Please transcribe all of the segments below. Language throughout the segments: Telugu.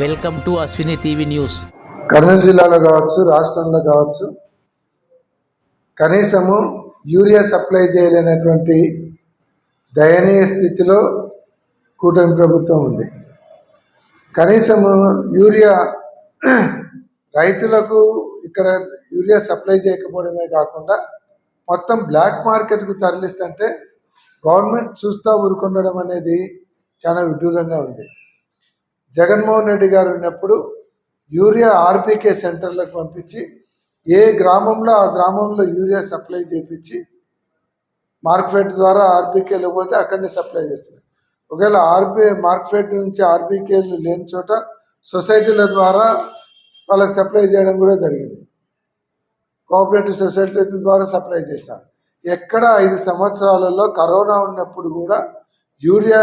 Welcome to Ashwini TV news. Kurnool జిల్లాలో కావచ్చు రాష్ట్రంలో కావచ్చు కనీసము యూరియా సప్లై చేయలేనటువంటి దయనీయ స్థితిలో కూటమి ప్రభుత్వం ఉంది. కనీసము యూరియా రైతులకు ఇక్కడ యూరియా సప్లై చేయకపోవడమే కాకుండా మొత్తం బ్లాక్ మార్కెట్కు తరలిస్తుంటే గవర్నమెంట్ చూస్తూ ఊరుకుండడం అనేది చాలా విడ్డూరంగా ఉంది. జగన్మోహన్ రెడ్డి గారు ఉన్నప్పుడు యూరియా ఆర్బీకే సెంటర్లకు పంపించి ఏ గ్రామంలో ఆ గ్రామంలో యూరియా సప్లై చేపించి మార్క్ఫెడ్ ద్వారా ఆర్బీకేలు పోతే అక్కడనే సప్లై చేస్తున్నారు. ఒకవేళ ఆర్పీ మార్క్ఫెడ్ నుంచి ఆర్పీకేలు లేని చోట సొసైటీల ద్వారా వాళ్ళకి సప్లై చేయడం కూడా జరిగింది. కోఆపరేటివ్ సొసైటీ ద్వారా సప్లై చేశారు. ఎక్కడ ఐదు సంవత్సరాలలో కరోనా ఉన్నప్పుడు కూడా యూరియా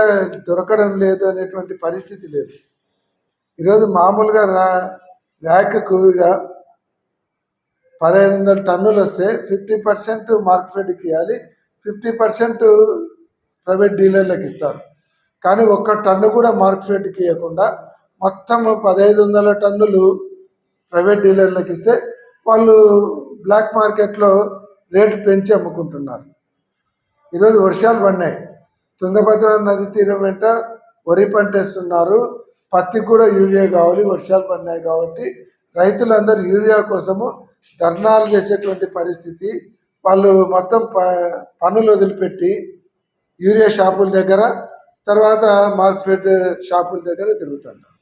దొరకడం లేదు అనేటువంటి పరిస్థితి లేదు. ఈరోజు మామూలుగా రా ర్యాక్కు పదహైదు వందల టన్నులు వస్తే ఫిఫ్టీ పర్సెంట్ మార్కెట్కి ఇవ్వాలి ఫిఫ్టీ పర్సెంట్ ప్రైవేట్ డీలర్లకు ఇస్తారు. కానీ ఒక్క టన్ను కూడా మార్కెట్కి ఇవ్వకుండా మొత్తం పదహైదు వందల టన్నులు ప్రైవేట్ డీలర్లకు ఇస్తే వాళ్ళు బ్లాక్ మార్కెట్లో రేటు పెంచి అమ్ముకుంటున్నారు. ఈరోజు వర్షాలు పడినాయి. తుంగభద్ర నది తీరం వెంట వరి పంట వేస్తున్నారు పత్తికి కూడా యూరియా కావాలి వర్షాలు పడినాయి కాబట్టి రైతులందరూ యూరియా కోసము ధర్నాలు చేసేటువంటి పరిస్థితి. వాళ్ళు మొత్తం ప పనులు వదిలిపెట్టి యూరియా షాపుల దగ్గర తర్వాత మార్కెట్ షాపుల దగ్గర తిరుగుతున్నారు.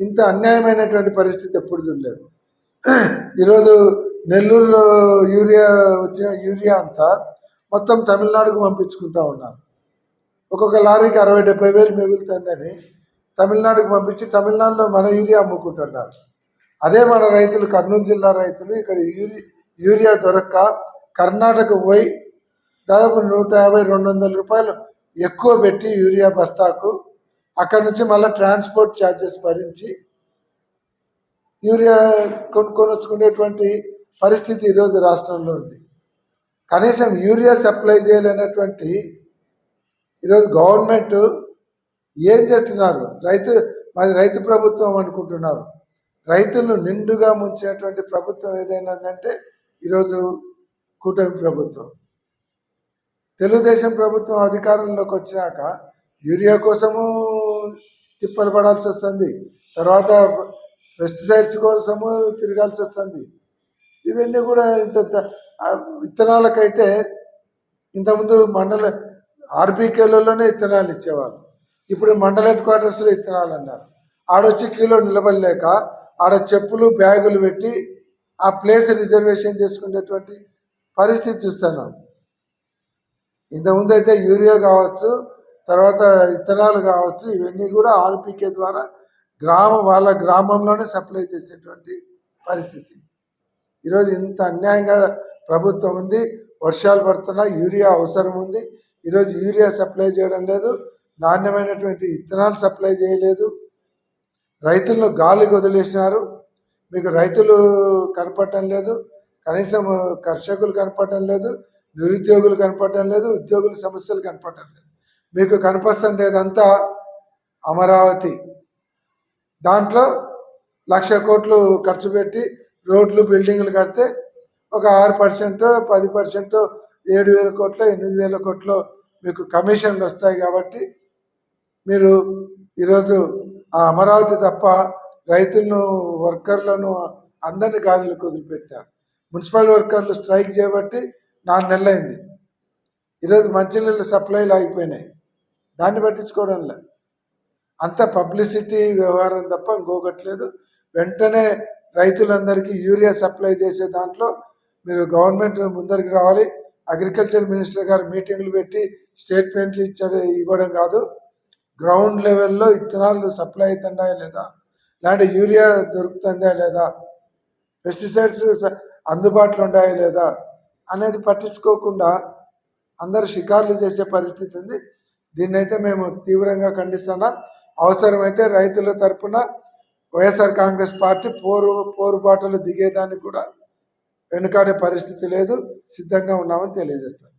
ఇంత అన్యాయమైనటువంటి పరిస్థితి ఎప్పుడు చూడలేదు. ఈరోజు నెల్లూరులో యూరియా వచ్చిన యూరియా అంతా మొత్తం తమిళనాడుకు పంపించుకుంటా ఉన్నారు. ఒక్కొక్క లారీకి అరవై డెబ్బై వేలు మిగులుతుందని తమిళనాడుకి పంపించి తమిళనాడులో మన యూరియా అమ్ముకుంటున్నారు. అదే మన రైతులు కర్నూలు జిల్లా రైతులు ఇక్కడ యూరి యూరియా దొరక్క కర్ణాటక పోయి దాదాపు నూట యాభై రెండు వందల రూపాయలు ఎక్కువ పెట్టి యూరియా బస్తాకు అక్కడ నుంచి మళ్ళీ ట్రాన్స్పోర్ట్ ఛార్జెస్ భరించి యూరియా కొనుక్కొని వచ్చుకునేటువంటి పరిస్థితి ఈరోజు రాష్ట్రంలో ఉంది. కనీసం యూరియా సప్లై చేయలేనటువంటి ఈరోజు గవర్నమెంట్ ఏం చేస్తున్నారు? రైతు మాది రైతు ప్రభుత్వం అనుకుంటున్నారు. రైతులను నిండుగా ముంచేటువంటి ప్రభుత్వం ఏదైనా అంటే ఈరోజు కూటమి ప్రభుత్వం. తెలుగుదేశం ప్రభుత్వం అధికారంలోకి వచ్చాక యూరియా కోసము తిప్పలు పడాల్సి వస్తుంది. తర్వాత పెస్టిసైడ్స్ కోసము తిరగాల్సి వస్తుంది. ఇవన్నీ కూడా ఇంత విత్తనాలకైతే ఇంతకుముందు మండల ఆర్బీకేలలోనే విత్తనాలు ఇచ్చేవాళ్ళు. ఇప్పుడు మండల హెడ్ క్వార్టర్స్లో ఇత్తనాలు అన్నారు ఆడొచ్చి క్యూలో నిలబడలేక ఆడ చెప్పులు బ్యాగులు పెట్టి ఆ ప్లేస్ రిజర్వేషన్ చేసుకునేటువంటి పరిస్థితి చూస్తున్నాం. ఇంతకుముందు అయితే యూరియా కావచ్చు తర్వాత ఇత్తనాలు కావచ్చు ఇవన్నీ కూడా ఆర్పికే ద్వారా గ్రామం వాళ్ళ గ్రామంలోనే సప్లై చేసేటువంటి పరిస్థితి. ఈరోజు ఇంత అన్యాయంగా ప్రభుత్వం ఉంది వర్షాలు పడుతున్నా యూరియా అవసరం ఉంది. ఈరోజు యూరియా సప్లై చేయడం లేదు. నాణ్యమైనటువంటి విత్తనాలు సప్లై చేయలేదు. రైతులను గాలి వదిలేసినారు మీకు రైతులు కనపడటం లేదు. కనీసం కర్షకులు కనపడటం లేదు. నిరుద్యోగులు కనపడటం లేదు. ఉద్యోగుల సమస్యలు కనపడటం లేదు. మీకు కనపస్తుండేదంతా అమరావతి. దాంట్లో లక్ష కోట్లు ఖర్చు పెట్టి రోడ్లు బిల్డింగ్లు కడితే ఒక ఆరు పర్సెంట్ పది పర్సెంట్ ఏడు వేల కోట్లు ఎనిమిది వేల కోట్లు మీకు కమిషన్లు వస్తాయి కాబట్టి మీరు ఈరోజు ఆ అమరావతి తప్ప రైతులను వర్కర్లను అందరిని గాలిలోకి వదిలిపెట్టారు మున్సిపల్ వర్కర్లు స్ట్రైక్ చేయబట్టి నాలుగు నెలలైంది. ఈరోజు మంచినీళ్ళ సప్లైలు ఆగిపోయినాయి. దాన్ని పట్టించుకోవడం లేదు అంత పబ్లిసిటీ వ్యవహారం తప్ప ఇంకొకట్లేదు. వెంటనే రైతులందరికీ యూరియా సప్లై చేసే దాంట్లో మీరు గవర్నమెంట్ ముందరికి రావాలి. అగ్రికల్చర్ మినిస్టర్ గారు మీటింగ్లు పెట్టి స్టేట్మెంట్లు ఇచ్చడం ఇవ్వడం కాదు. గ్రౌండ్ లెవెల్లో ఇత్తనాలు సప్లై అవుతున్నాయా లేదా? లేదంటే యూరియా దొరుకుతుందా లేదా? పెస్టిసైడ్స్ అందుబాటులో ఉన్నాయా లేదా? అనేది పట్టించుకోకుండా అందరు షికార్లు చేసే పరిస్థితి ఉంది. దీన్నైతే మేము తీవ్రంగా ఖండిస్తున్నాం. అవసరమైతే రైతుల తరపున వైఎస్ఆర్ కాంగ్రెస్ పార్టీ పోరు పోరుబాటలు దిగేదానికి కూడా వెనుకాడే పరిస్థితి లేదు. సిద్ధంగా ఉన్నామని తెలియజేస్తాం